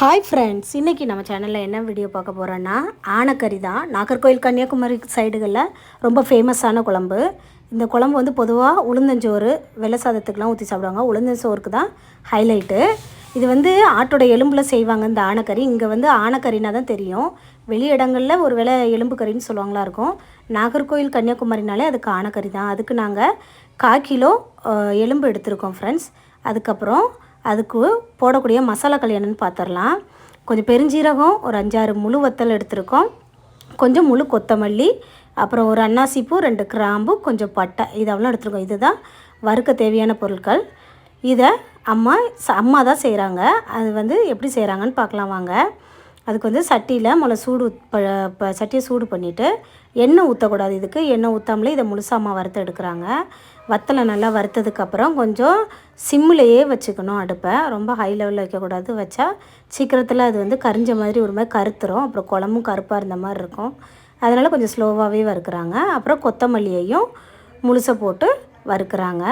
Hi friends இன்றைக்கி நம்ம சேனலில் என்ன வீடியோ பார்க்க போகிறோன்னா ஆனக்கறி தான். நாகர்கோயில் கன்னியாகுமரி சைடுகளில் ரொம்ப ஃபேமஸான குழம்பு. இந்த குழம்பு வந்து பொதுவாக உளுந்தஞ்சோறு வெள்ளை சாதத்துக்குலாம் ஊற்றி சாப்பிடுவாங்க. உளுந்தஞ்சோறுக்கு தான் ஹைலைட்டு இது வந்து ஆட்டோட எலும்பில் செய்வாங்க இந்த ஆனக்கறி. இங்கே வந்து ஆனக்கறினா தான் தெரியும். வெளி இடங்களில் ஒரு வேளை எலும்பு கறின்னு சொல்லுவாங்களா இருக்கும். நாகர்கோயில் கன்னியாகுமரினாலே அதுக்கு ஆனக்கறி தான். அதுக்கு நாங்கள் கால் கிலோ எலும்பு எடுத்திருக்கோம் ஃப்ரெண்ட்ஸ் அதுக்கப்புறம் அதுக்கு போடக்கூடிய மசாலாக்கள் என்னென்னு பார்த்துடலாம் கொஞ்சம் பெருஞ்சீரகம் ஒரு அஞ்சாறு முழு வத்தல் எடுத்திருக்கோம். கொஞ்சம் முழு கொத்தமல்லி அப்புறம் ஒரு அன்னாசிப்பூ ரெண்டு கிராம்பு கொஞ்சம் பட்டை இதெல்லாம் எடுத்துருக்கோம். இதுதான் வறுக்க தேவையான பொருட்கள். இதை அம்மா ச- அம்மா தான் செய்கிறாங்க அது வந்து எப்படி செய்கிறாங்கன்னு பார்க்கலாம் வாங்க. அதுக்கு வந்து சட்டியில் முதல்ல சூடு ப சட்டியை சூடு பண்ணிவிட்டு எண்ணெய் ஊற்றக்கூடாது இதுக்கு எண்ணெய் ஊற்றாமலே இதை முழுசா அம்மா வறுத்து எடுக்கிறாங்க. வத்தலை நல்லா வறுத்ததுக்கப்புறம் கொஞ்சம் சிம்மிலேயே வச்சுக்கணும் அடுப்பை. ரொம்ப ஹை லெவலில் வைக்கக்கூடாது. வச்சா சீக்கிரத்தில் அது வந்து கரிஞ்ச மாதிரி ஒரு மாதிரி கருத்துரும். அப்புறம் குழம்பும் கருப்பாக இருந்த மாதிரி இருக்கும். அதனால் கொஞ்சம் ஸ்லோவாகவே வறுக்கிறாங்க. அப்புறம் கொத்தமல்லியையும் முழுசை போட்டு வறுக்கிறாங்க.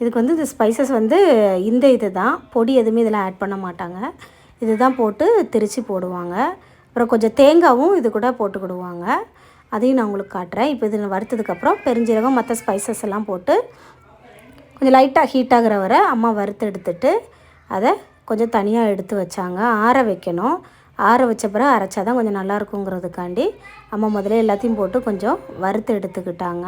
இதுக்கு வந்து இந்த ஸ்பைசஸ் வந்து இந்த இது தான் பொடி எதுவுமே இதில் ஆட் பண்ண மாட்டாங்க. இதுதான் போட்டு திரித்து போடுவாங்க. அப்புறம் கொஞ்சம் தேங்காவும் இது கூட போட்டுக்கிடுவாங்க. அதையும் நான் உங்களுக்கு காட்டுறேன். இப்போ இது வறுத்ததுக்கப்புறம் பெருஞ்சீரகம் மற்ற ஸ்பைசஸ் எல்லாம் போட்டு கொஞ்சம் லைட்டாக ஹீட் ஆகிற வரை அம்மா வறுத்து எடுத்துட்டு அதை கொஞ்சம் தனியாக எடுத்து வச்சாங்க. ஆற வைக்கணும். ஆற வச்ச பிறகு அரைச்சா தான் கொஞ்சம் நல்லா இருக்குங்கிறதுக்காண்டி அம்மா முதல்ல எல்லாத்தையும் போட்டு கொஞ்சம் வறுத்து எடுத்துக்கிட்டாங்க.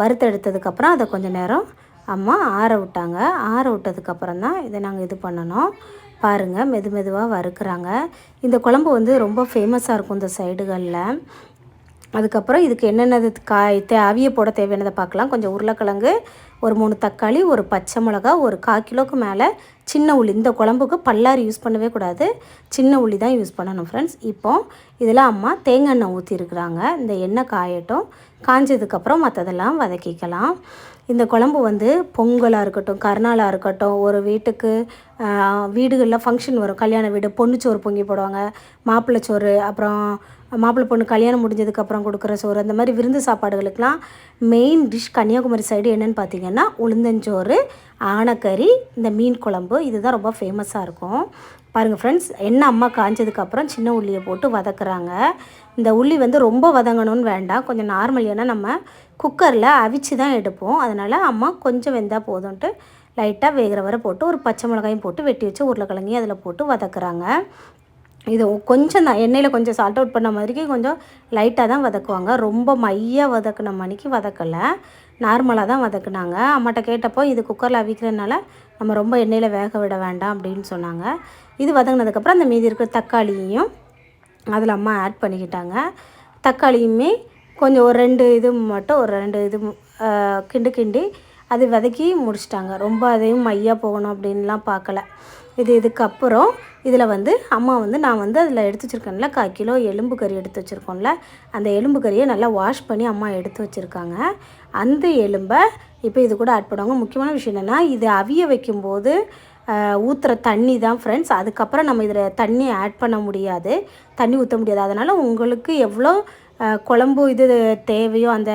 வறுத்து எடுத்ததுக்கப்புறம் அதை கொஞ்சம் நேரம் அம்மா ஆற விட்டாங்க. ஆற விட்டதுக்கப்புறம் தான் இதை நாங்கள் இது பண்ணணும். பாருங்கள் மெது மெதுவாக வறுக்கிறாங்க. இந்த குழம்பு வந்து ரொம்ப ஃபேமஸாக இருக்கும் இந்த சைடுகளில் அதுக்கப்புறம் இதுக்கு என்னென்னது காய் தே அவிய போட தேவையானதை பார்க்கலாம். கொஞ்சம் உருளைக்கிழங்கு ஒரு மூணு தக்காளி ஒரு பச்சை மிளகா ஒரு கால் கிலோக்கு மேலே சின்ன உள்ளி. இந்த குழம்புக்கு பல்லாரி யூஸ் பண்ணவே கூடாது. சின்ன உள்ளி தான் யூஸ் பண்ணணும் ஃப்ரெண்ட்ஸ் இப்போ இதில் அம்மா தேங்காய் எண்ணெய் ஊற்றிருக்கிறாங்க இந்த எண்ணெய் காயட்டும். காஞ்சதுக்கப்புறம் மற்றதெல்லாம் வதக்கிக்கலாம். இந்த குழம்பு வந்து பொங்கலாக இருக்கட்டும் கருநாளாக இருக்கட்டும் ஒரு வீட்டுக்கு வீடுகளில் ஃபங்க்ஷன் வரும். கல்யாண வீடு பொண்ணுச்சோறு பொங்கி போடுவாங்க. மாப்பிள்ளை சோறு அப்புறம் மாப்பிள்ளை பொண்ணு கல்யாணம் முடிஞ்சதுக்கப்புறம் கொடுக்குற சோறு அந்த மாதிரி விருந்து சாப்பாடுகளுக்கெலாம் மெயின் டிஷ் கன்னியாகுமரி சைடு என்னென்னு பார்த்தீங்கன்னா உளுந்தஞ்சோறு ஆனக்கறி இந்த மீன் குழம்பு இதுதான் ரொம்ப ஃபேமஸாக இருக்கும். பாருங்கள் ஃப்ரெண்ட்ஸ் எண்ணெய் அம்மா காய்ஞ்சதுக்கப்புறம் சின்ன உள்ளியை போட்டு வதக்குறாங்க. இந்த உள்ளி வந்து ரொம்ப வதங்கணும்னு வேண்டாம். கொஞ்சம் நார்மல் ஏன்னா நம்ம குக்கரில் அவிச்சு தான் எடுப்போம். அதனால் அம்மா கொஞ்சம் வெந்தால் போதும்ன்ட்டு லைட்டாக வேகிற வரை போட்டு ஒரு பச்சை மிளகாயும் போட்டு வெட்டி வச்சு உருளைக்கிழங்கையும் அதில் போட்டு வதக்குறாங்க. இது கொஞ்சம் தான் எண்ணெயில் கொஞ்சம் சால்ட் அவுட் பண்ண மாதிரிக்கு கொஞ்சம் லைட்டாக தான் வதக்குவாங்க. ரொம்ப மையாக வதக்குன மணிக்கு வதக்கலை. நார்மலாக தான் வதக்குனாங்க. அம்மாட்ட கேட்டப்போ இது குக்கரில் அவிக்கிறதுனால நம்ம ரொம்ப எண்ணெயில் வேக விட வேண்டாம் அப்படின்னு சொன்னாங்க. இது வதங்கினதுக்கப்புறம் அந்த மீதி இருக்கிற தக்காளியையும் அதில் அம்மா ஆட் பண்ணிக்கிட்டாங்க. தக்காளியுமே கொஞ்சம் ஒரு ரெண்டு இது மட்டும் ஒரு ரெண்டு இது கிண்டு கிண்டி அது வதக்கி முடிச்சிட்டாங்க. ரொம்ப அதையும் மையாக போகணும் அப்படின்லாம் பார்க்கல. இது இதுக்கப்புறம் இதில் வந்து அம்மா வந்து நான் வந்து அதில் எடுத்து வச்சுருக்கேன்ல கால் கிலோ எலும்பு கறி எடுத்து வச்சுருக்கோம்ல அந்த எலும்பு கறியை நல்லா வாஷ் பண்ணி அம்மா எடுத்து வச்சுருக்காங்க. அந்த எலும்பை இப்போ இது கூட ஆட் பண்ணுவாங்க. முக்கியமான விஷயம் என்னென்னா இது அவிய வைக்கும்போது ஊற்றுற தண்ணி தான் ஃப்ரெண்ட்ஸ் அதுக்கப்புறம் நம்ம இதில் தண்ணி ஆட் பண்ண முடியாது. தண்ணி ஊற்ற முடியாது. அதனால் உங்களுக்கு எவ்வளோ குழம்பு இது தேவையோ அந்த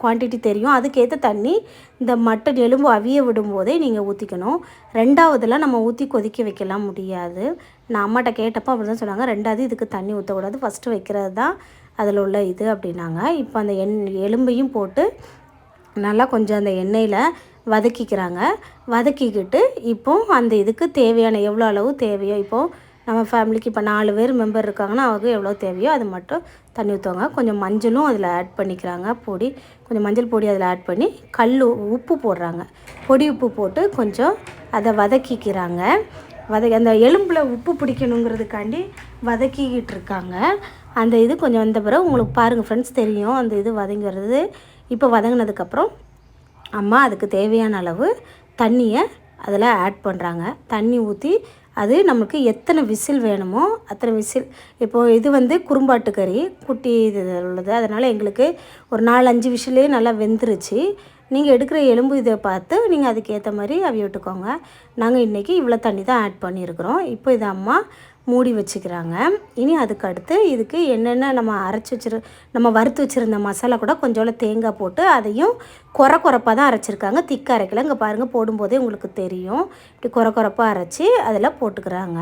குவான்டிட்டி தெரியும். அதுக்கேற்ற தண்ணி இந்த மட்டன் எலும்பு அவிய விடும்போதே நீங்கள் ஊற்றிக்கணும் ரெண்டாவதுலாம் நம்ம ஊற்றி கொதிக்க வைக்கலாம். முடியாது. நான் அம்மாட்ட கேட்டப்போ அப்படி தான் சொன்னாங்க. ரெண்டாவது இதுக்கு தண்ணி ஊற்றக்கூடாது ஃபஸ்ட்டு வைக்கிறது தான் அதில் உள்ள இது அப்படின்னாங்க. இப்போ அந்த எண் எலும்பையும் போட்டு நல்லா கொஞ்சம் அந்த எண்ணெயில் வதக்கிக்கிறாங்க. வதக்கிக்கிட்டு இப்போ அந்த இதுக்கு தேவையான எவ்வளோ அளவு தேவையோ இப்போது நம்ம ஃபேமிலிக்கு இப்போ நாலு பேர் மெம்பர் இருக்காங்கன்னா அவங்க எவ்வளோ தேவையோ அது மட்டும் தண்ணி ஊற்றுவாங்க கொஞ்சம் மஞ்சளும் அதில் ஆட் பண்ணிக்கிறாங்க. பொடி கொஞ்சம் மஞ்சள் பொடி அதில் ஆட் பண்ணி கல் உப்பு போடுறாங்க. பொடி உப்பு போட்டு கொஞ்சம் அதை வதக்கிக்கிறாங்க. வதக்கி அந்த எலும்பில் உப்பு பிடிக்கணுங்கிறதுக்காண்டி வதக்கிக்கிட்டு இருக்காங்க. அந்த இது கொஞ்சம் வந்த பிறகு உங்களுக்கு பாருங்கள் ஃப்ரெண்ட்ஸ் தெரியும். அந்த இது வதங்கி வர்றது இப்போ வதங்கினதுக்கப்புறம் அம்மா அதுக்கு தேவையான அளவு தண்ணியை அதில் ஆட் பண்ணுறாங்க தண்ணி ஊற்றி அது நமக்கு எத்தனை விசில் வேணுமோ அத்தனை விசில். இப்போது இது வந்து குறும்பாட்டு கறி குட்டி இது உள்ளது. அதனால் எங்களுக்கு ஒரு நாலு அஞ்சு விசிலே நல்லா வெந்துருச்சு. நீங்கள் எடுக்கிற எலும்பு இதை பார்த்து நீங்கள் அதுக்கேற்ற மாதிரி அவி விட்டுக்கோங்க. நாங்கள் இன்றைக்கி இவ்வளோ தண்ணி தான் ஆட் பண்ணியிருக்கிறோம். இப்போ இது அம்மா மூடி வச்சுக்கிறாங்க. இனி அதுக்கு அடுத்து இதுக்கு என்னென்ன நம்ம அரைச்சி வச்சிரு நம்ம வறுத்து வச்சுருந்த மசாலா கூட கொஞ்சோண்டு தேங்காய் போட்டு அதையும் குறை குறைப்பாக தான் அரைச்சிருக்காங்க. திக்க அரைக்கல. இங்கே பாருங்கள் போடும்போதே உங்களுக்கு தெரியும். இப்படி குறை குறைப்பாக அரைச்சி அதில் போட்டுக்கிறாங்க.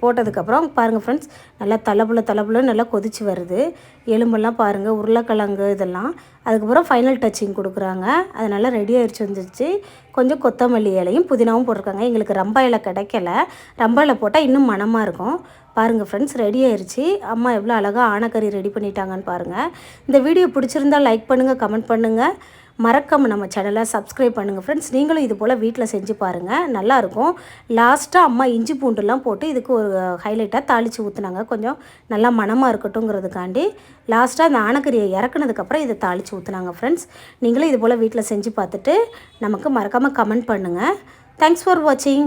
போட்டதுக்கப்புறம் பாருங்கள் ஃப்ரெண்ட்ஸ் நல்லா தலைப்புல தலைப்புல நல்லா கொதிச்சு வருது. எலும்பெல்லாம் பாருங்கள் உருளைக்கிழங்கு இதெல்லாம். அதுக்கப்புறம் ஃபைனல் டச்சிங் கொடுக்குறாங்க. அது நல்லா ரெடி ஆயிடுச்சு வந்துருச்சு. கொஞ்சம் கொத்தமல்லி இலையும் புதினாவும் போட்டிருக்காங்க. எங்களுக்கு ரம்பா இலை கிடைக்கல. ரம்பா இலை போட்டால் இன்னும் மணமாக இருக்கும். பாருங்கள் ஃப்ரெண்ட்ஸ் ரெடி ஆயிடுச்சு அம்மா எவ்வளோ அழகாக ஆனக்கறி ரெடி பண்ணிட்டாங்கன்னு பாருங்கள் இந்த வீடியோ பிடிச்சிருந்தா லைக் பண்ணுங்கள் கமெண்ட் பண்ணுங்கள் மறக்காமல் நம்ம சேனலை சப்ஸ்கிரைப் பண்ணுங்கள் ஃப்ரெண்ட்ஸ் நீங்களும் இது போல் வீட்டில் செஞ்சு பாருங்கள் நல்லாயிருக்கும். லாஸ்ட்டாக அம்மா இஞ்சி பூண்டுலாம் போட்டு இதுக்கு ஒரு ஹைலைட்டாக தாளித்து ஊற்றுனாங்க கொஞ்சம் நல்லா மணமாக இருக்கட்டுங்கிறதுக்காண்டி லாஸ்ட்டாக அந்த ஆனக்கரியை இறக்குனதுக்கப்புறம் இதை தாளித்து ஊற்றுனாங்க ஃப்ரெண்ட்ஸ் நீங்களும் இது போல் வீட்டில் செஞ்சு பார்த்துட்டு நமக்கு மறக்காமல் கமெண்ட் பண்ணுங்கள் தேங்க்ஸ் ஃபார் வாட்சிங்